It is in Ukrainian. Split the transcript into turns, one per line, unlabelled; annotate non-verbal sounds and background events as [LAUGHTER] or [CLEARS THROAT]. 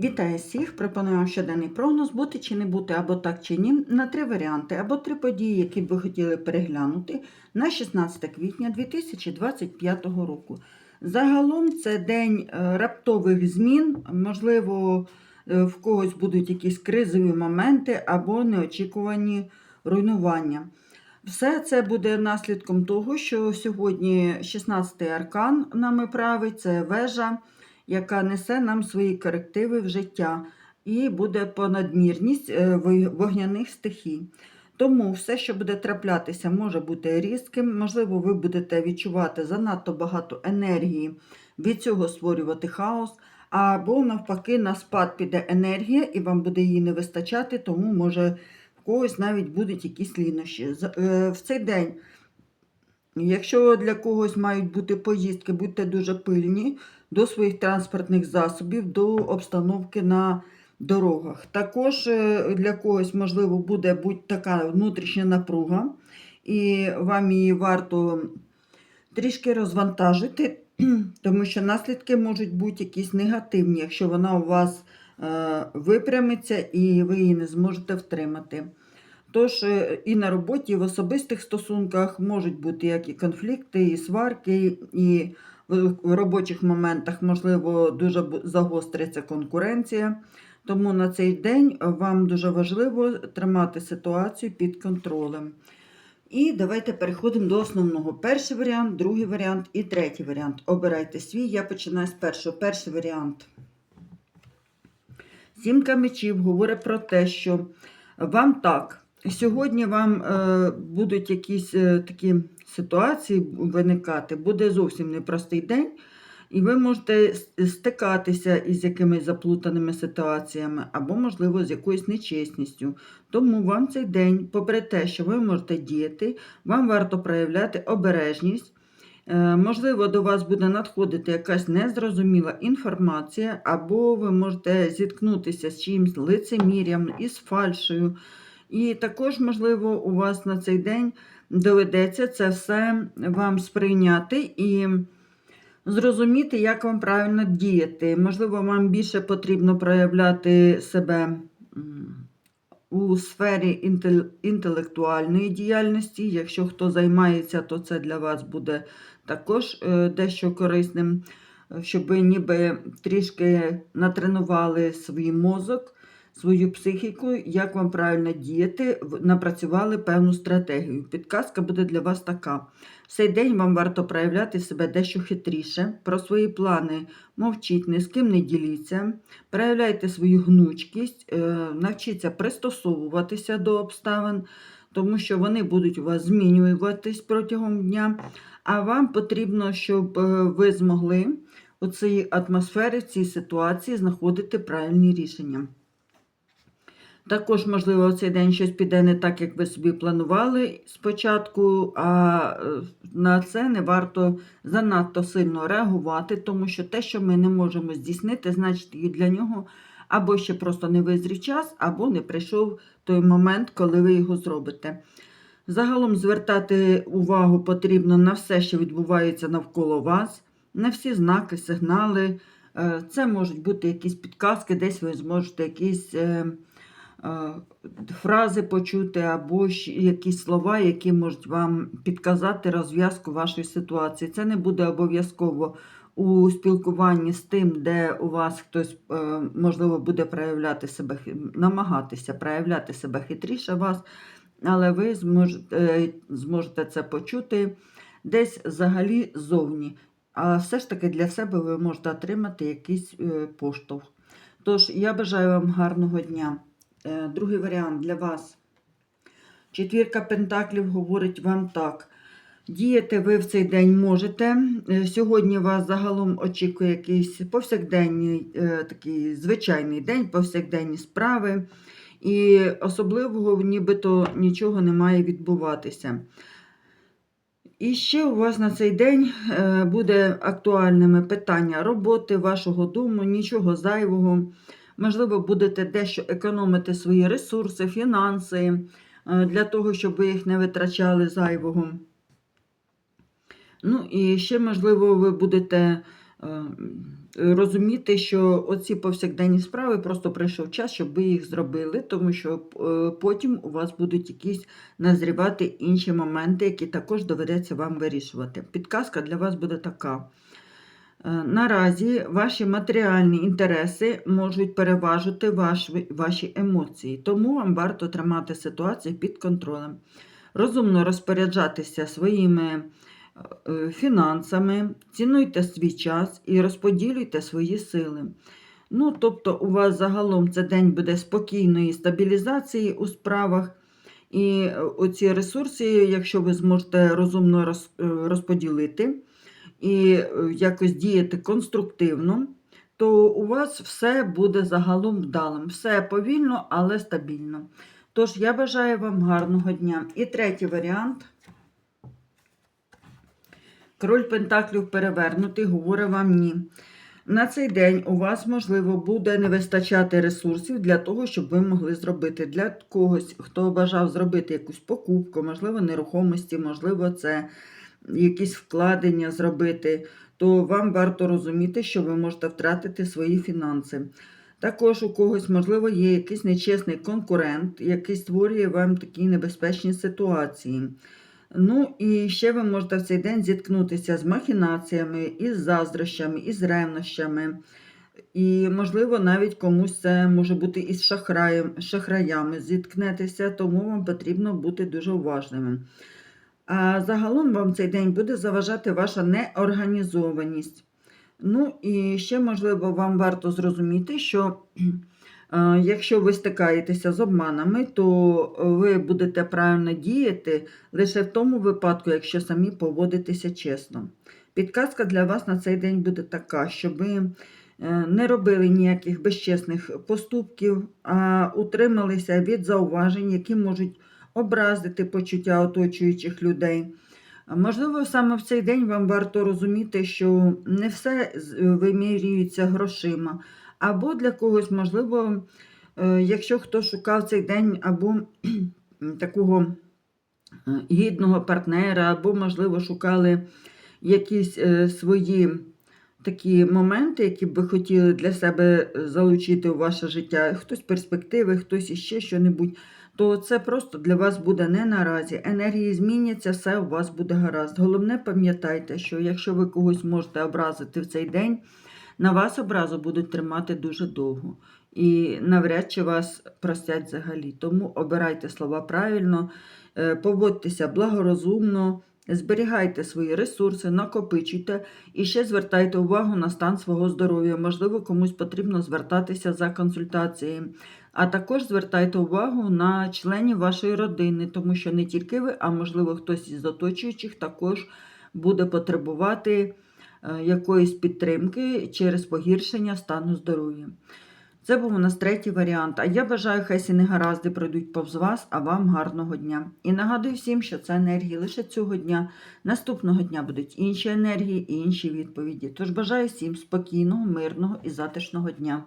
Вітаю всіх! Пропоную вам щоденний прогноз бути чи не бути, або так чи ні, на три варіанти, або три події, які б ви хотіли переглянути на 16 квітня 2025 року. Загалом це день е, раптових змін, можливо, е, в когось будуть якісь кризові моменти або неочікувані руйнування. Все це буде наслідком того, що сьогодні 16-й аркан нами править, це вежа яка несе нам свої корективи в життя, і буде понадмірність е, вогняних стихій. Тому все, що буде траплятися, може бути різким. Можливо, ви будете відчувати занадто багато енергії, від цього створювати хаос. Або навпаки, на спад піде енергія, і вам буде її не вистачати, тому може в когось навіть будуть якісь лінощі. Е, В цей день, якщо для когось мають бути поїздки, будьте дуже пильні до своїх транспортних засобів, до обстановки на дорогах. Також е, для когось, можливо, буде така внутрішня напруга, і вам її варто трішки розвантажити, [CLEARS THROAT] тому що наслідки можуть бути якісь негативні, якщо вона у вас е, випрямиться і ви її не зможете втримати. Тож е, і на роботі, і в особистих стосунках можуть бути як і конфлікти, і сварки, і в робочих моментах, можливо, дуже загостриться конкуренція. Тому на цей день вам дуже важливо тримати ситуацію під контролем. І давайте переходимо до основного. Перший варіант, другий варіант і третій варіант. Обирайте свій. Я починаю з першого. Перший варіант. Сімка мечів говорить про те, що вам так. Сьогодні вам е, будуть якісь е, такі ситуації виникати, буде зовсім непростий день, і ви можете стикатися із якимись заплутаними ситуаціями, або, можливо, з якоюсь нечесністю. Тому вам цей день, попри те, що ви можете діяти, вам варто проявляти обережність. Е, Можливо, до вас буде надходити якась незрозуміла інформація, або ви можете зіткнутися з чиїмсь лицемір'ям, із фальшею. І також, можливо, у вас на цей день доведеться це все вам сприйняти і зрозуміти, як вам правильно діяти. Можливо, вам більше потрібно проявляти себе у сфері інтелектуальної діяльності. Якщо хто займається, то це для вас буде також е, дещо корисним, щоб ви ніби трішки натренували свій мозок, свою психіку, як вам правильно діяти, напрацювали певну стратегію. Підказка буде для вас така. В цей день вам варто проявляти себе дещо хитріше, про свої плани мовчіть, ні з ким не діліться, проявляйте свою гнучкість, е, навчіться пристосовуватися до обставин, тому що вони будуть у вас змінюватись протягом дня. А вам потрібно, щоб е, ви змогли у цій атмосфері, в цій ситуації знаходити правильні рішення. Також, можливо, в цей день щось піде не так, як ви собі планували спочатку, а е, на це не варто занадто сильно реагувати, тому що те, що ми не можемо здійснити, значить і для нього або ще просто не визрів час, або не прийшов той момент, коли ви його зробите. Загалом звертати увагу потрібно на все, що відбувається навколо вас, на всі знаки, сигнали. Е, Це можуть бути якісь підказки, десь ви зможете якісь е, фрази почути, або якісь слова, які можуть вам підказати розв'язку вашої ситуації. Це не буде обов'язково у спілкуванні з тим, де у вас хтось, е, можливо, буде проявляти себе, намагатися проявляти себе хитріше вас, але ви зможете, е, зможете це почути десь взагалі зовні. А все ж таки для себе ви можете отримати якийсь е, поштовх. Тож, я бажаю вам гарного дня. Е, Другий варіант для вас. Четвірка пентаклів говорить вам так. Діяти ви в цей день можете. Е, Сьогодні вас загалом очікує якийсь повсякденний, е, такий звичайний день, повсякденні справи. І особливого нібито нічого не має відбуватися. І ще у вас на цей день буде актуальними питання роботи, вашого дому, нічого зайвого. Можливо, будете дещо економити свої ресурси, фінанси е, для того, щоб ви їх не витрачали зайвого. Ну і ще, можливо, ви будете е, розуміти, що оці повсякденні справи просто прийшов час, щоб ви їх зробили, тому що е, потім у вас будуть якісь назрівати інші моменти, які також доведеться вам вирішувати. Підказка для вас буде така. Е, Наразі ваші матеріальні інтереси можуть переважити ваш, ваші емоції, тому вам варто тримати ситуацію під контролем, розумно розпоряджатися своїми е, фінансами, цінуйте свій час і розподілюйте свої сили. Ну, тобто, у вас загалом це день буде спокійної стабілізації у справах. І е, оці ресурси, якщо ви зможете розумно розподілити, і е, якось діяти конструктивно, то у вас все буде загалом вдалим. Все повільно, але стабільно. Тож я бажаю вам гарного дня. І третій варіант. Король Пентаклів перевернутий, говорить вам ні. На цей день у вас, можливо, буде не вистачати ресурсів для того, щоб ви могли зробити для когось, хто бажав зробити якусь покупку, можливо, нерухомості, можливо, це якісь вкладення зробити, то вам варто розуміти, що ви можете втратити свої фінанси. Також у когось, можливо, є якийсь нечесний конкурент, який створює вам такі небезпечні ситуації. Ну і ще ви можете в цей день зіткнутися з махінаціями, із заздрощами, із ревнощами. І, можливо, навіть комусь це може бути із шахраєм, шахраями зіткнетеся, тому вам потрібно бути дуже уважними. А загалом вам цей день буде заважати ваша неорганізованість. Ну і ще, можливо, вам варто зрозуміти, що [CLEARS THROAT] е, якщо ви стикаєтеся з обманами, то ви будете правильно діяти лише в тому випадку, якщо самі поводитеся чесно. Підказка для вас на цей день буде така, щоб ви е, не робили ніяких безчесних поступків, а утрималися від зауважень, які можуть образити почуття оточуючих людей. Можливо, саме в цей день вам варто розуміти, що не все вимірюється грошима. Або для когось, можливо, е, якщо хто шукав цей день або [CLEARS THROAT] такого е, гідного партнера, або, можливо, шукали якісь е, свої такі моменти, які б ви хотіли для себе е, залучити у ваше життя, хтось перспективи, хтось іще що-небудь, то це просто для вас буде не наразі. Енергії зміняться, все у вас буде гаразд. Головне, пам'ятайте, що якщо ви когось можете образити в цей день, на вас образу будуть тримати дуже довго. І навряд чи вас простять взагалі. Тому обирайте слова правильно, е, поводьтеся благорозумно, зберігайте свої ресурси, накопичуйте і ще звертайте увагу на стан свого здоров'я. Можливо, комусь потрібно звертатися за консультацією. А також звертайте увагу на членів вашої родини, тому що не тільки ви, а можливо хтось із оточуючих також буде потребувати е, якоїсь підтримки через погіршення стану здоров'я. Це був у нас третій варіант. А я бажаю, хай всі негаразди пройдуть повз вас, а вам гарного дня. І нагадую всім, що це енергії лише цього дня. Наступного дня будуть інші енергії і інші відповіді. Тож бажаю всім спокійного, мирного і затишного дня.